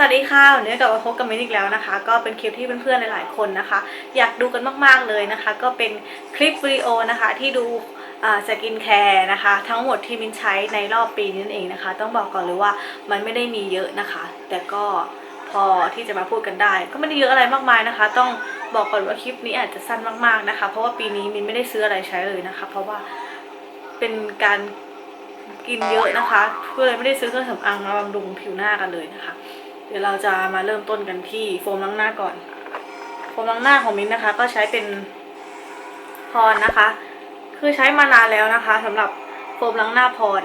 วัสดีค่ะวันนี้กลับมาพบกับมินอีกแล้วนะคะ ก็เป็นคลิปที่เพื่อนๆหลายๆคนนะคะ อยากดูกันมากๆเลยนะคะ ก็เป็นคลิปวิดีโอนะคะที่ดูสกินแคร์นะคะ ทั้งหมดที่มินใช้ในรอบปีนี้นั่นเองนะคะ ต้องบอกก่อนเลยว่ามันไม่ได้มีเยอะนะคะ แต่ก็พอที่จะมาพูดกันได้ ก็ไม่ได้เยอะอะไรมากมายนะคะ ต้องบอกก่อนว่าคลิปนี้อาจจะสั้นมากๆนะคะ เพราะว่าปีนี้มินไม่ได้ซื้ออะไรใช้เลยนะคะ เพราะว่าเป็นการกินเยอะนะคะก็เลยไม่ได้ซื้อเครื่องสำอางมาบำรุงผิวหน้ากันเลยนะคะ เดี๋ยวเราจะมาเริ่มต้นกันที่โฟมล้างหน้าก่อน โฟมล้างหน้าของมิ้นนะคะ ก็ใช้เป็นพรนะคะ คือใช้มานานแล้วนะคะสำหรับโฟมล้างหน้าพร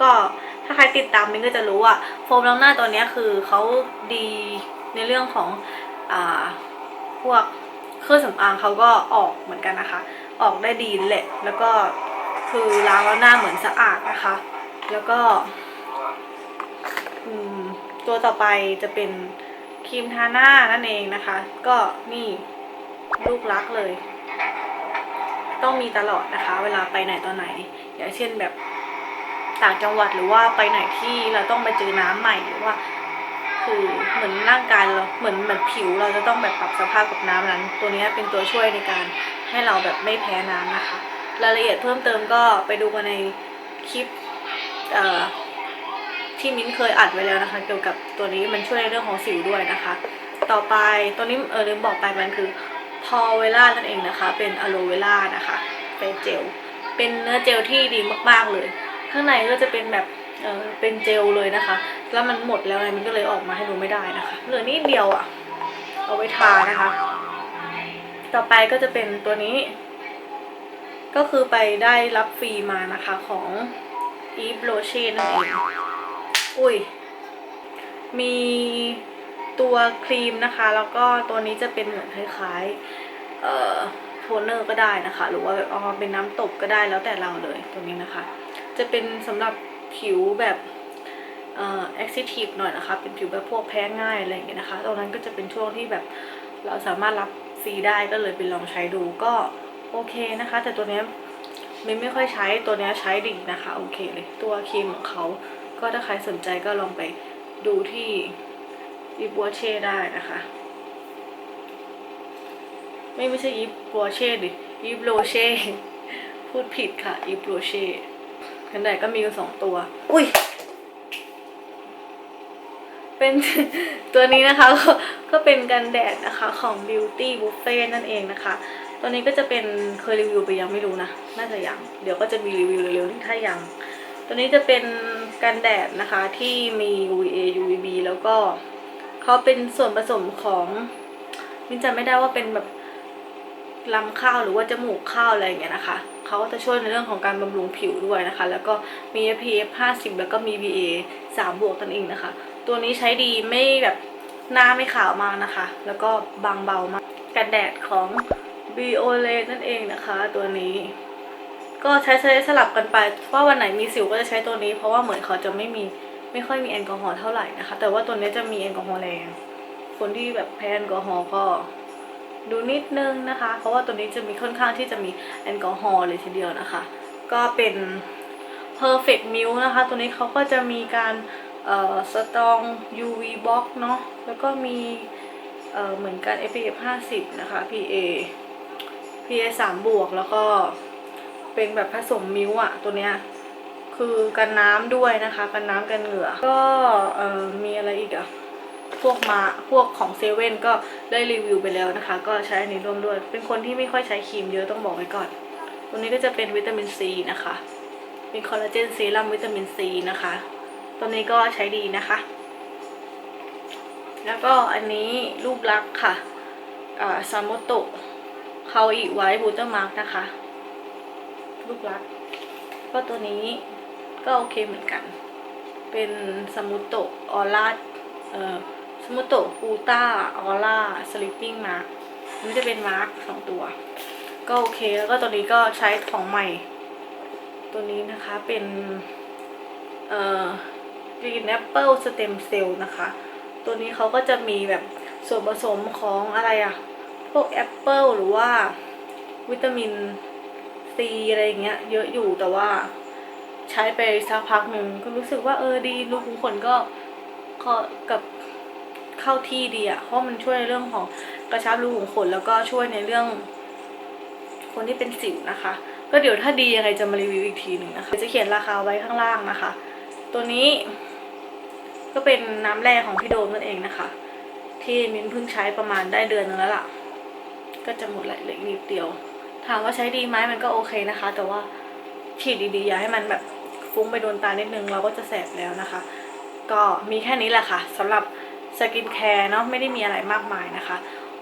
ก็ถ้าใครติดตามมิ้นก็จะรู้ว่าโฟมล้างหน้าตัวนี้คือเขาดีในเรื่องของอ่าพวกเครื่องสำอางเขาก็ออกเหมือนกันนะคะ ออกได้ดีแหละ แล้วก็คือล้างแล้วหน้าเหมือนสะอาดนะคะ แล้วก็ อืม ตัวต่อไปจะเป็นครีมทาหน้านั่นเองนะคะ ก็นี่ลูกรักเลย ต้องมีตลอดนะคะ เวลาไปไหนตอนไหน อย่างเช่นแบบต่างจังหวัดหรือว่าไปไหนที่เราต้องไปเจอน้ำใหม่หรือว่า คือเหมือนร่างกายเราเหมือนเหมือนผิวเราจะต้องแบบปรับสภาพกับน้ำนั้น ตัวนี้เป็นตัวช่วยในการให้เราแบบไม่แพ้น้ำนะคะ รายละเอียดเพิ่มเติมก็ไปดูกันในคลิปเอ่อ ที่มิ้นเคยอัดไว้แล้วนะคะ เกี่ยวกับตัวนี้มันช่วยในเรื่องของสิวด้วยนะคะ ต่อไปตัวนี้เออลืมบอกไปมันคือพอเวล่านั่นเองนะคะ เป็นอะโลเวล่านะคะเป็นเจลเป็นเนื้อเจลที่ดีมากๆเลย ข้างในก็จะเป็นแบบเออเป็นเจลเลยนะคะ แล้วมันหมดแล้วไงมันก็เลยออกมาให้ดูไม่ได้นะคะเหลือนิดเดียวอะ่ะเอาไว้ทานะคะ ต่อไปก็จะเป็นตัวนี้ ก็คือไปได้รับฟรีมานะคะของ Eve Roche นั่นเอง อุ้ย มีตัวครีมนะคะ แล้วก็ตัวนี้จะเป็นเหมือนคล้ายๆ เอ่อโทนเนอร์ก็ได้นะคะ หรือว่าแบบเอามาเป็นน้ำตบก็ได้แล้วแต่เราเลยตัวนี้นะคะ จะเป็นสำหรับผิวแบบเอ่อ active หน่อยนะคะ เป็นผิวแบบพวกแพ้ง่ายอะไรอย่างเงี้ยนะคะ ตรงนั้นก็จะเป็นช่วงที่แบบเราสามารถรับฟรีได้ก็เลยไปลองใช้ดูก็โอเคนะคะ แต่ตัวเนี้ยมินไม่ค่อยใช้ตัวเนี้ยใช้ดีนะคะ โอเคเลยตัวครีมของเขา ก็ถ้าใครสนใจก็ลองไปดูที่อีบัวเช่ได้นะคะ ไม่ไม่ใช่อีบัวเช่ดิอีโบเช่พูดผิดค่ะ อีโบเช่กันแดดก็มีอยู่สองตัว อุ้ยเป็นตัวนี้นะคะก็ก็เป็นกันแดดนะคะของ Beauty Buffet นั่นเองนะคะ ตัวนี้ก็จะเป็นเคยรีวิวไปยังไม่รู้นะ น่าจะยัง เดี๋ยวก็จะมีรีวิวเร็วๆนี้ถ้ายัง ตัวนี้จะเป็น กันแดดนะคะที่มี UVA UVB แล้วก็เขาเป็นส่วนผสมของมินจำไม่ได้ว่าเป็นแบบลำข้าวหรือว่าจมูกข้าวอะไรอย่างเงี้ยนะคะเขาก็จะช่วยในเรื่องของการบำรุงผิวด้วยนะคะ แล้วก็มี SPF 50 แล้วก็มี PA 3 บวกตันเองนะคะ ตัวนี้ใช้ดีไม่แบบหน้าไม่ขาวมากนะคะ แล้วก็บางเบามากกันแดดของ b i o l e นั่นเองนะคะ ตัวนี้ ก็ใช้ใช้สลับกันไปว่าวันไหนมีสิวก็จะใช้ตัวนี้ เพราะว่าเหมือนเขาจะไม่มีไม่ค่อยมีแอลกอฮอล์เท่าไหร่นะคะ แต่ว่าตัวนี้จะมีแอลกอฮอล์แรง คนที่แบบแพ้แอลกอฮอล์ก็ดูนิดนึงนะคะ เพราะว่าตัวนี้จะมีค่อนข้างที่จะมีแอลกอฮอล์เลยทีเดียวนะคะ ก็เป็น perfect milk นะคะ ตัวนี้เขาก็จะมีการเอ่อ strong UV box เนาะแล้วก็มีเอ่อเหมือนกัน SPF 50 นะคะ PA PA 3บวกแล้วก็ เป็นแบบผสมมิ้วอะตัวเนี้ยคือกันน้ำด้วยนะคะ กันน้ำกันเหงื่อ ก็เอ่อมีอะไรอีกอะพวกมาพวกของเซเว่นก็ได้รีวิวไปแล้วนะคะ ก็ใช้อันนี้ร่วมด้วย เป็นคนที่ไม่ค่อยใช้ครีมเยอะต้องบอกไว้ก่อน ตัวนี้ก็จะเป็นวิตามินซีนะคะ เป็นคอลลาเจนซีรัมวิตามินซีนะคะ ตัวนี้ก็ใช้ดีนะคะ แล้วก็อันนี้รูปลักษ์ค่ะอ่าซามโตะคาอิไว้บูเตอร์มาร์กนะคะ ลูกรัก ก็ตัวนี้ก็โอเคเหมือนกัน เป็นสมุตโตออร่าเอ่อสมุตโตะกูต้าออร่าสลิปปิ้งมาร์กนี่จะเป็นมาร์กสองตัว ก็โอเคแล้วก็ตัวนี้ก็ใช้ของใหม่ ตัวนี้นะคะเป็นเอ่อ Green Apple Stem Cell นะคะ ตัวนี้เขาก็จะมีแบบส่วนผสมของอะไรอะพวกแอปเปิลหรือว่าวิตามิน ซีอะไรอย่างเงี้ย เยอะอยู่แต่ว่าใช้ไปสักพักหนึ่งก็รู้สึกว่าเออดีรูขุมขนก็ก็กับเข้าที่ดีอะเพราะมันช่วยในเรื่องของกระชับรูขุมขนแล้วก็ช่วยในเรื่อง คนที่เป็นสิวนะคะ ก็เดี๋ยวถ้าดียังไงจะมารีวิวอีกทีหนึ่งนะคะจะเขียนราคาไว้ข้างล่างนะคะ ตัวนี้ก็เป็นน้ำแร่ของพี่โดมนั่นเองนะคะ ที่มินเพิ่งใช้ประมาณได้เดือนนึงแล้วล่ะ ก็จะหมดไหลเลืออีกนิดเดียว ถามว่าใช้ดีไหมมันก็โอเคนะคะ แต่ว่าฉีดดีๆอย่าให้มันแบบฟุ้งไปโดนตานิดนึงเราก็จะแสบแล้วนะคะ ก็มีแค่นี้แหละค่ะสำหรับสกินแคร์เนาะไม่ได้มีอะไรมากมายนะคะ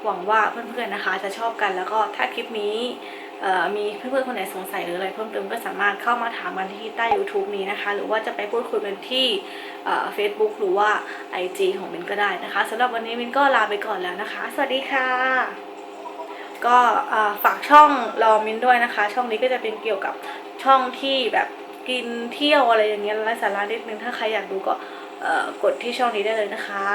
หวังว่าเพื่อนๆนะคะ จะชอบกันแล้วก็ถ้าคลิปนี้มีเพื่อนๆคนไหนสงสัยหรืออะไรเพิ่มเติมก็สามารถเข้ามาถามกันที่ใต้ YouTube นี้นะคะ หรือว่าจะไปพูดคุยกันที่เฟซบุ๊กหรือว่า IG ของมินก็ได้นะคะสำหรับวันนี้มินก็ลาไปก่อนแล้วนะคะ สวัสดีค่ะ ก็ฝากช่องรอมินด้วยนะคะ ช่องนี้ก็จะเป็นเกี่ยวกับช่องที่แบบกินเที่ยวอะไรอย่างเงี้ยไร้สาระนิดนึงถ้าใครอยากดูก็กดที่ช่องนี้ได้เลยนะคะ